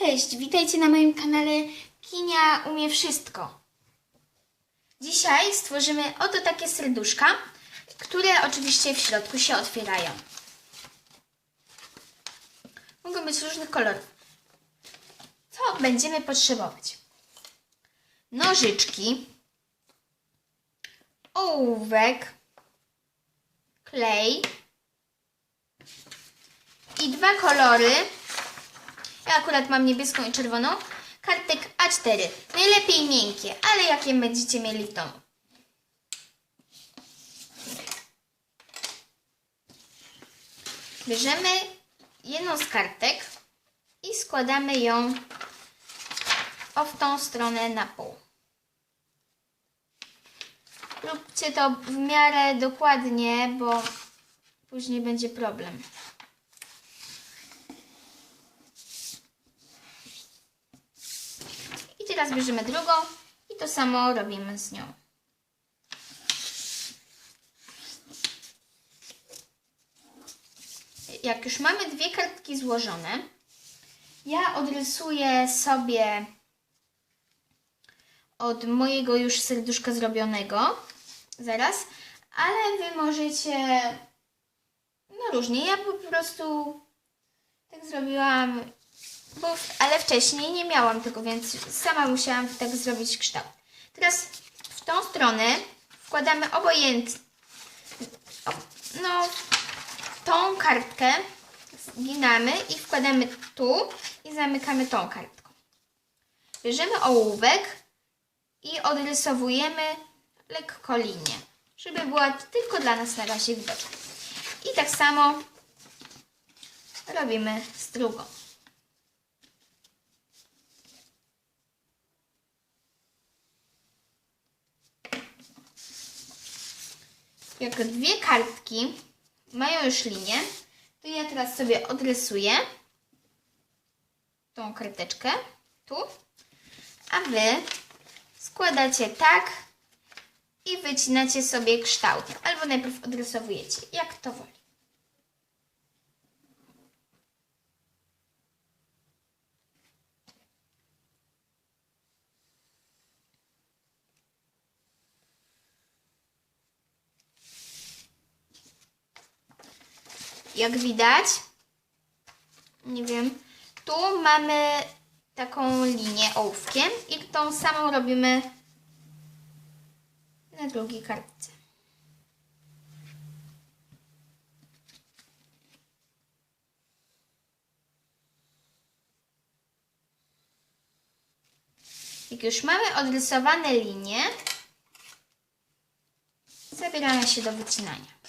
Cześć, witajcie na moim kanale Kinia umie wszystko. Dzisiaj stworzymy oto takie serduszka, które oczywiście w środku się otwierają. Mogą być różnych kolorów. Co będziemy potrzebować? Nożyczki, ołówek, klej i dwa kolory ja akurat mam niebieską i czerwoną. Kartek A4. Najlepiej miękkie, ale jakie będziecie mieli w domu. Bierzemy jedną z kartek i składamy ją o w tą stronę na pół. Róbcie to w miarę dokładnie, bo później będzie problem. I teraz bierzemy drugą i to samo robimy z nią. Jak już mamy dwie kartki złożone, ja odrysuję sobie od mojego już serduszka zrobionego zaraz, ale wy możecie no różnie. Ja po prostu tak zrobiłam bo, ale wcześniej nie miałam tego, więc sama musiałam tak zrobić kształt. Teraz w tą stronę wkładamy obojętnie, no, tą kartkę zginamy i wkładamy tu i zamykamy tą kartką. Bierzemy ołówek i odrysowujemy lekko linię, żeby była tylko dla nas na razie widoczna. I tak samo robimy z drugą. Jak dwie kartki mają już linię, to ja teraz sobie odrysuję tą karteczkę tu, a Wy składacie tak i wycinacie sobie kształt. Albo najpierw odrysowujecie, jak to woli. Jak widać, nie wiem, tu mamy taką linię ołówkiem i tą samą robimy na drugiej kartce. Jak już mamy odrysowane linie, zabieramy się do wycinania.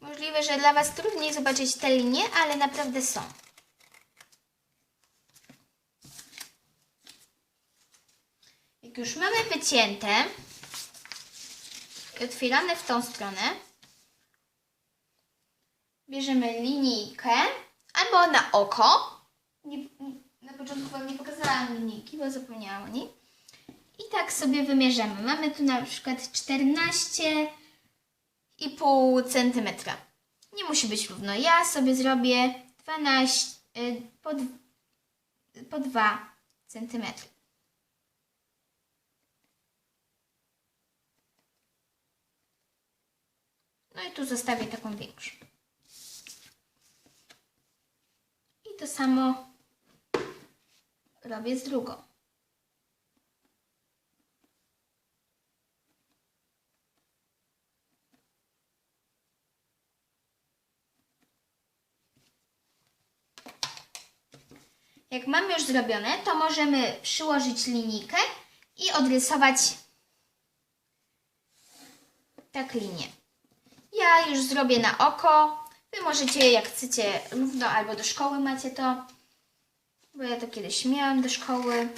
Możliwe, że dla Was trudniej zobaczyć te linie, ale naprawdę są. Jak już mamy wycięte i otwierane w tą stronę, bierzemy linijkę albo na oko. Nie, na początku Wam nie pokazałam linijki, bo zapomniałam o niej. I tak sobie wymierzamy. Mamy tu na przykład 14 i pół centymetra. Nie musi być równo. Ja sobie zrobię 12 y, po, po 2 centymetry. No i tu zostawię taką większą. I to samo robię z drugą. Jak mamy już zrobione, to możemy przyłożyć linijkę i odrysować tak linię. Ja już zrobię na oko. Wy możecie, jak chcecie, równo albo do szkoły macie to. Bo ja to kiedyś miałam do szkoły.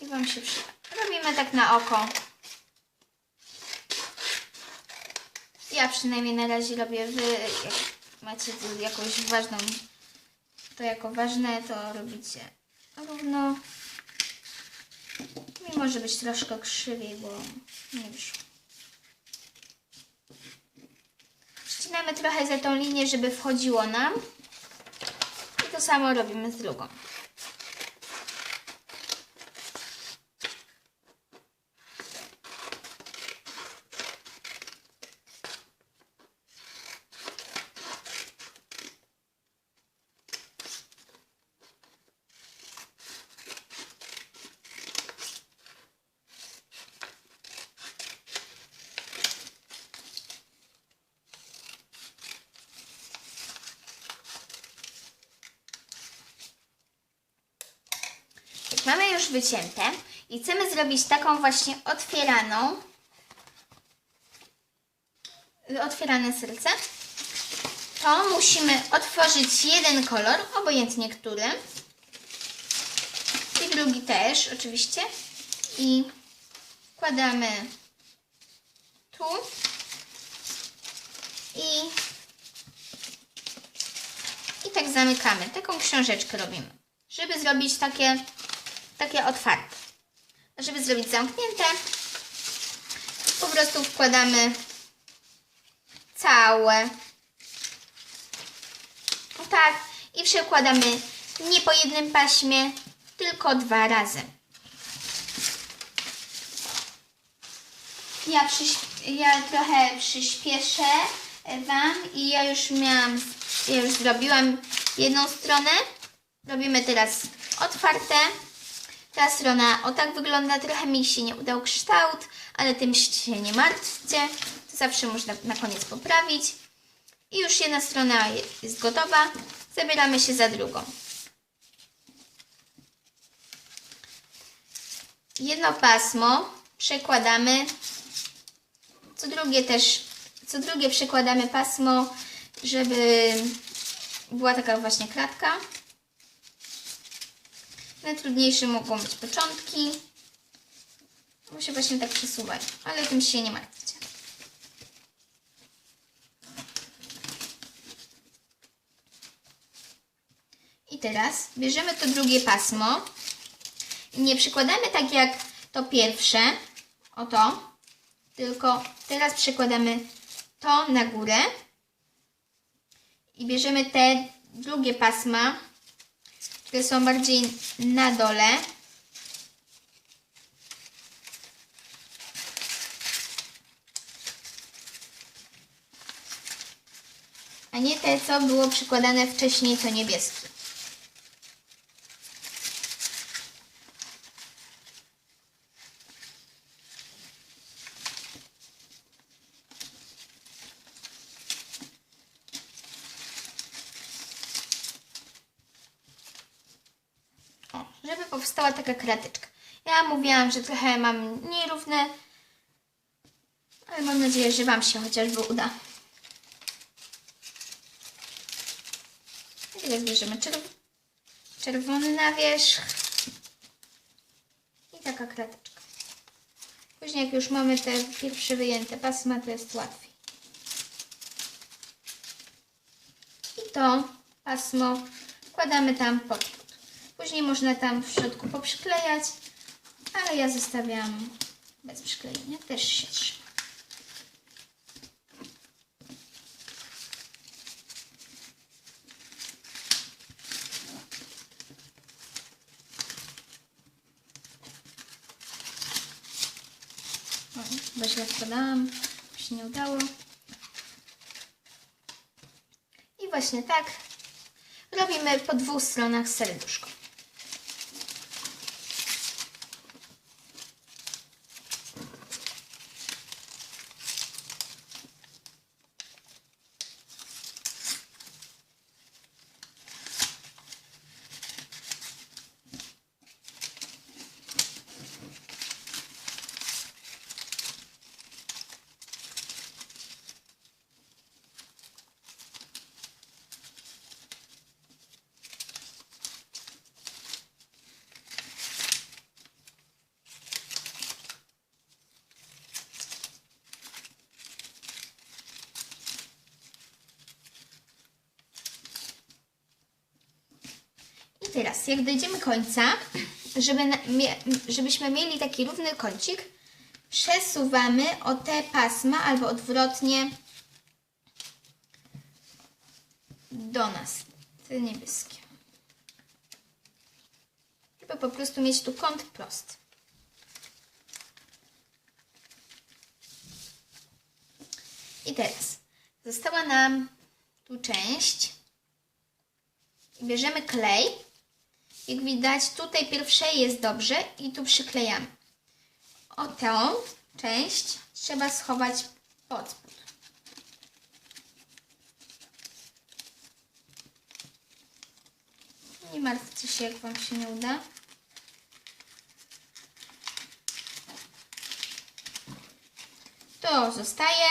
I Wam się przyda. Robimy tak na oko. Ja przynajmniej na razie robię. Wy, macie tu jakąś ważną, to jako ważne, to robicie równo. I może być troszkę krzywiej, bo nie wyszło. Ścinamy trochę za tą linię, żeby wchodziło nam. I to samo robimy z drugą. Mamy już wycięte i chcemy zrobić taką właśnie otwieraną, otwierane serce, to musimy otworzyć jeden kolor, obojętnie który. I drugi też, oczywiście. I wkładamy tu. I, i tak zamykamy. Taką książeczkę robimy, żeby zrobić takie takie otwarte. Żeby zrobić zamknięte, po prostu wkładamy całe. Tak. I przekładamy nie po jednym paśmie, tylko dwa razy. Ja, ja trochę przyspieszę Wam i ja już miałam, ja już zrobiłam jedną stronę. Robimy teraz otwarte. Ta strona o tak wygląda, trochę mi się nie udał kształt, ale tym się nie martwcie, to zawsze można na koniec poprawić. I już jedna strona jest gotowa, zabieramy się za drugą. Jedno pasmo przekładamy, co drugie też, co drugie przekładamy pasmo, żeby była taka właśnie kratka. Najtrudniejsze mogą być początki, bo się właśnie tak przesuwają, ale tym się nie martwcie. I teraz bierzemy to drugie pasmo. I nie przykładamy tak jak to pierwsze, oto, tylko teraz przekładamy to na górę. I bierzemy te drugie pasma które są bardziej na dole. A nie te, co było przykładane wcześniej, to niebieskie. O, żeby powstała taka krateczka. Ja mówiłam, że trochę mam nierówne, ale mam nadzieję, że Wam się chociażby uda. I teraz bierzemy czerw- czerwony na wierzch i taka krateczka. Później jak już mamy te pierwsze wyjęte pasma, to jest łatwiej. I to pasmo wkładamy tam pod. Później można tam w środku poprzyklejać, ale ja zostawiam bez przyklejenia, też się trzyma. Chyba źle wkładałam, się nie udało. I właśnie tak robimy po dwóch stronach serduszko. Teraz, jak dojdziemy końca, żeby żebyśmy mieli taki równy kącik, przesuwamy o te pasma albo odwrotnie do nas, te niebieskie. Żeby po prostu mieć tu kąt prosty. I teraz została nam tu część. Bierzemy klej. Jak widać, tutaj pierwszej jest dobrze i tu przyklejamy. O tę część trzeba schować pod spód. Nie martwcie się, jak Wam się nie uda. To zostaje,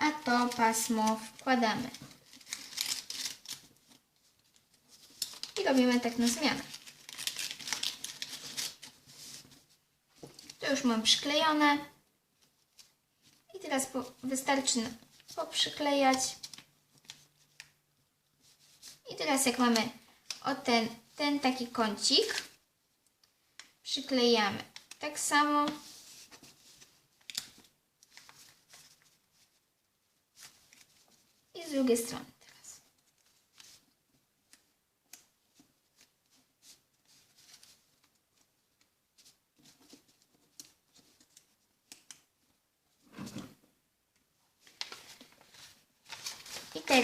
a to pasmo wkładamy. Robimy tak na zmianę. To już mam przyklejone. I teraz po, wystarczy poprzyklejać. I teraz jak mamy o ten, ten taki kącik, przyklejamy tak samo. I z drugiej strony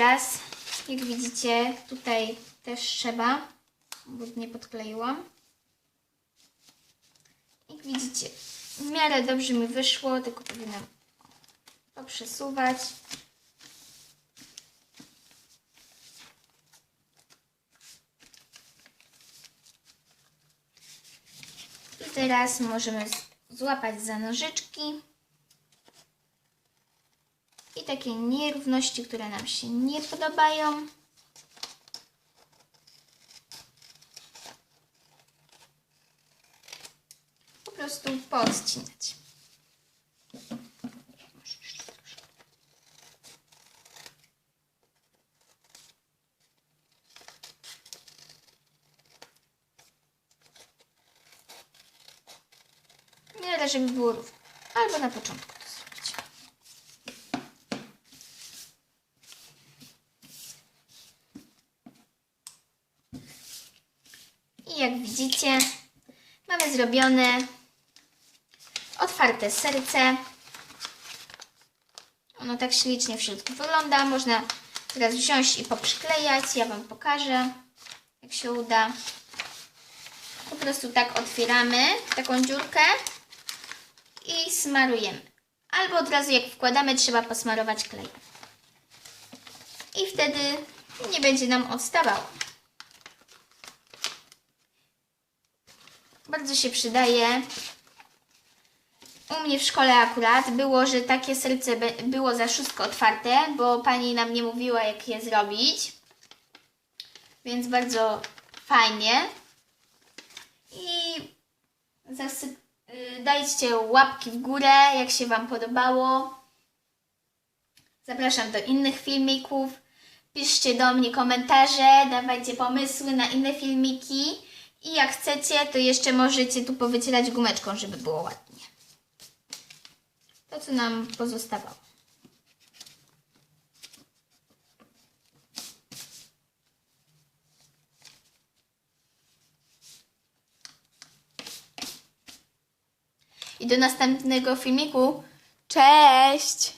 teraz. Jak widzicie, tutaj też trzeba, bo nie podkleiłam. Jak widzicie, w miarę dobrze mi wyszło, tylko powinnam poprzesuwać. I teraz możemy złapać za nożyczki. I takie nierówności, które nam się nie podobają. Po prostu poodcinać. W miarę, żeby było równo. Albo na początku to zrobić. I jak widzicie, mamy zrobione otwarte serce. Ono tak ślicznie w środku wygląda. Można teraz wziąć i poprzyklejać. Ja Wam pokażę, jak się uda. Po prostu tak otwieramy taką dziurkę i smarujemy. Albo od razu jak wkładamy, trzeba posmarować klej. I wtedy nie będzie nam odstawało. Bardzo się przydaje. U mnie w szkole akurat było, że takie serce było za szóstko otwarte, bo pani nam nie mówiła, jak je zrobić. Więc bardzo fajnie. I y, dajcie łapki w górę, jak się Wam podobało. Zapraszam do innych filmików. Piszcie do mnie komentarze, dawajcie pomysły na inne filmiki. I jak chcecie, to jeszcze możecie tu powycierać gumeczką, żeby było ładnie. To, co nam pozostawało. I do następnego filmiku. Cześć!